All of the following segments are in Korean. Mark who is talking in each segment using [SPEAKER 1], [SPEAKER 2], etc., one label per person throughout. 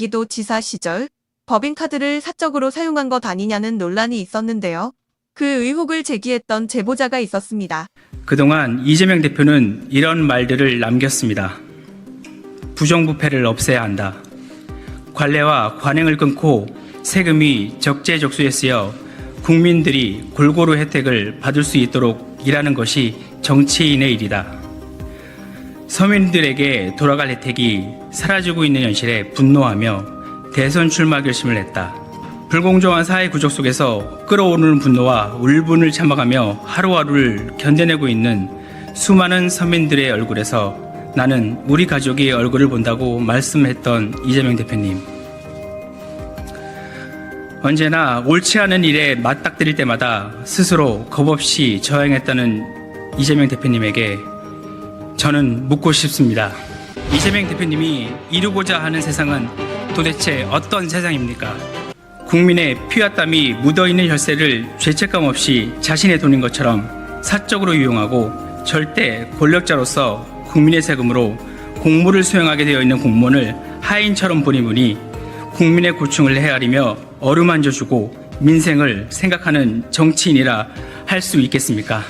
[SPEAKER 1] 기도 지사 시절 법인카드를 사적으로 사용한 것 아니냐는 논란이 있었는데요. 그 의혹을 제기했던 제보자가 있었습니다.
[SPEAKER 2] 그동안 이재명 대표는 이런 말들을 남겼습니다. 부정부패를 없애야 한다. 관례와 관행을 끊고 세금이 적재적소에 쓰여 국민들이 골고루 혜택을 받을 수 있도록 일하는 것이 정치인의 일이다. 서민들에게 돌아갈 혜택이 사라지고 있는 현실에 분노하며 대선 출마 결심을 했다. 불공정한 사회 구조 속에서 끓어오르는 분노와 울분을 참아가며 하루하루를 견뎌내고 있는 수많은 서민들의 얼굴에서 나는 우리 가족의 얼굴을 본다고 말씀했던 이재명 대표님. 언제나 옳지 않은 일에 맞닥뜨릴 때마다 스스로 겁없이 저항했다는 이재명 대표님에게 저는 묻고 싶습니다. 이재명 대표님이 이루고자 하는 세상은 도대체 어떤 세상입니까? 국민의 피와 땀이 묻어있는 혈세를 죄책감 없이 자신의 돈인 것처럼 사적으로 이용하고 절대 권력자로서 국민의 세금으로 공무를 수행하게 되어 있는 공무원을 하인처럼 보니 국민의 고충을 헤아리며 어루만져주고 민생을 생각하는 정치인이라 할 수 있겠습니까?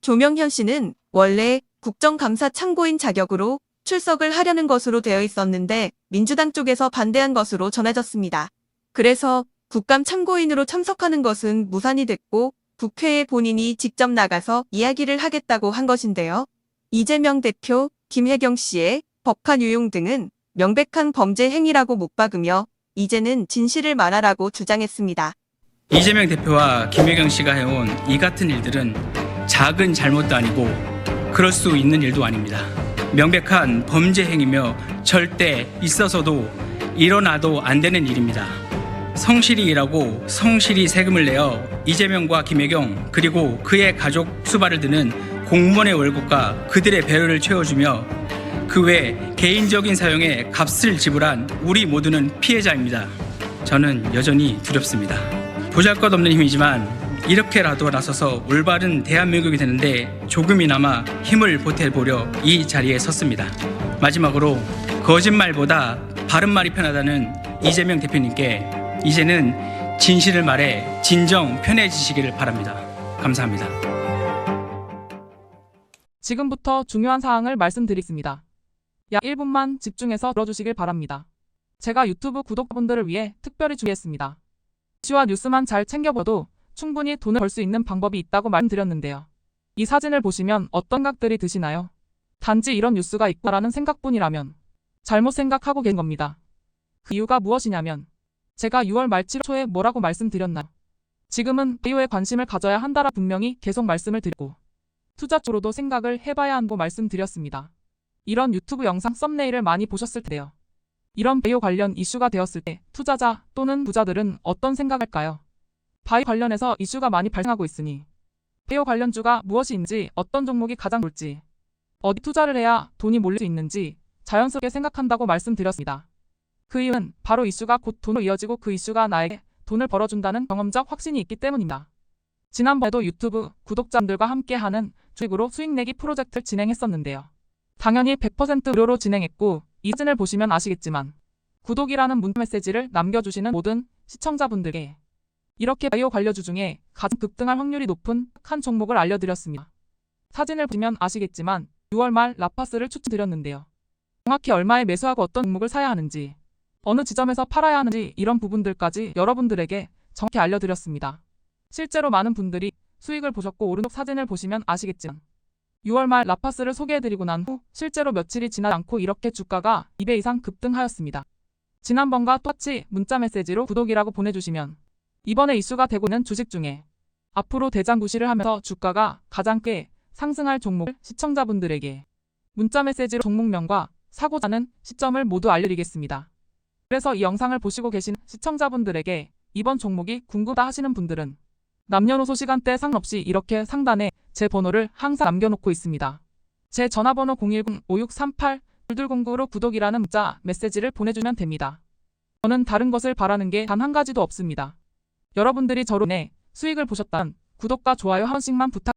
[SPEAKER 1] 조명현 씨는 원래 국정감사 참고인 자격으로 출석을 하려는 것으로 되어 있었는데 민주당 쪽에서 반대한 것으로 전해졌습니다. 그래서 국감 참고인으로 참석하는 것은 무산이 됐고 국회에 본인이 직접 나가서 이야기를 하겠다고 한 것인데요. 이재명 대표, 김혜경 씨의 법관 유용 등은 명백한 범죄 행위라고 못 박으며 이제는 진실을 말하라고 주장했습니다.
[SPEAKER 2] 이재명 대표와 김혜경 씨가 해온 이 같은 일들은 작은 잘못도 아니고 그럴 수 있는 일도 아닙니다. 명백한 범죄 행위며 절대 있어서도 일어나도 안 되는 일입니다. 성실히 일하고 성실히 세금을 내어 이재명과 김혜경 그리고 그의 가족 수발을 드는 공무원의 월급과 그들의 배려를 채워주며 그 외 개인적인 사용에 값을 지불한 우리 모두는 피해자입니다. 저는 여전히 두렵습니다. 보잘것없는 힘이지만 이렇게라도 나서서 올바른 대한민국이 되는데 조금이나마 힘을 보태보려 이 자리에 섰습니다. 마지막으로 거짓말보다 바른 말이 편하다는 이재명 대표님께 이제는 진실을 말해 진정 편해지시기를 바랍니다. 감사합니다.
[SPEAKER 3] 지금부터 중요한 사항을 말씀드리겠습니다. 약 1분만 집중해서 들어주시길 바랍니다. 제가 유튜브 구독자분들을 위해 특별히 준비했습니다. 이슈와 뉴스만 잘 챙겨봐도 충분히 돈을 벌 수 있는 방법이 있다고 말씀드렸는데요. 이 사진을 보시면 어떤 각들이 드시나요? 단지 이런 뉴스가 있구나라는 생각뿐이라면 잘못 생각하고 계신 겁니다. 그 이유가 무엇이냐면 제가 6월 말 7월 초에 뭐라고 말씀드렸나요? 지금은 바이오에 관심을 가져야 한다라 분명히 계속 말씀을 드리고 투자 쪽으로도 생각을 해봐야 한다고 말씀드렸습니다. 이런 유튜브 영상 썸네일을 많이 보셨을 텐데요. 이런 바이오 관련 이슈가 되었을 때 투자자 또는 부자들은 어떤 생각할까요? 바이오 관련해서 이슈가 많이 발생하고 있으니 바이오 관련주가 무엇인지 어떤 종목이 가장 좋을지 어디 투자를 해야 돈이 몰릴 수 있는지 자연스럽게 생각한다고 말씀드렸습니다. 그 이유는 바로 이슈가 곧 돈으로 이어지고 그 이슈가 나에게 돈을 벌어준다는 경험적 확신이 있기 때문입니다. 지난번에도 유튜브 구독자들과 함께하는 주식으로 수익 내기 프로젝트를 진행했었는데요. 당연히 100% 무료로 진행했고 이 사진을 보시면 아시겠지만 구독이라는 문자 메시지를 남겨주시는 모든 시청자분들께 이렇게 바이오 관련주 중에 가장 급등할 확률이 높은 한 종목을 알려드렸습니다. 사진을 보시면 아시겠지만 6월 말 라파스를 추천드렸는데요. 정확히 얼마에 매수하고 어떤 종목을 사야 하는지 어느 지점에서 팔아야 하는지 이런 부분들까지 여러분들에게 정확히 알려드렸습니다. 실제로 많은 분들이 수익을 보셨고 오른쪽 사진을 보시면 아시겠지만 6월 말 라파스를 소개해드리고 난 후 실제로 며칠이 지나지 않고 이렇게 주가가 2배 이상 급등하였습니다. 지난번과 똑같이 문자 메시지로 구독이라고 보내주시면 이번에 이슈가 되고 있는 주식 중에 앞으로 대장구시를 하면서 주가가 가장 꽤 상승할 종목을 시청자분들에게 문자 메시지로 종목명과 사고자는 시점을 모두 알려드리겠습니다. 그래서 이 영상을 보시고 계신 시청자분들에게 이번 종목이 궁금하다 하시는 분들은 남녀노소 시간대 상관없이 이렇게 상단에 제 번호를 항상 남겨놓고 있습니다. 제 전화번호 010-5638-2209로 구독이라는 문자 메시지를 보내주면 됩니다. 저는 다른 것을 바라는 게 단 한 가지도 없습니다. 여러분들이 저로 인해 수익을 보셨다면 구독과 좋아요 한 번씩만 부탁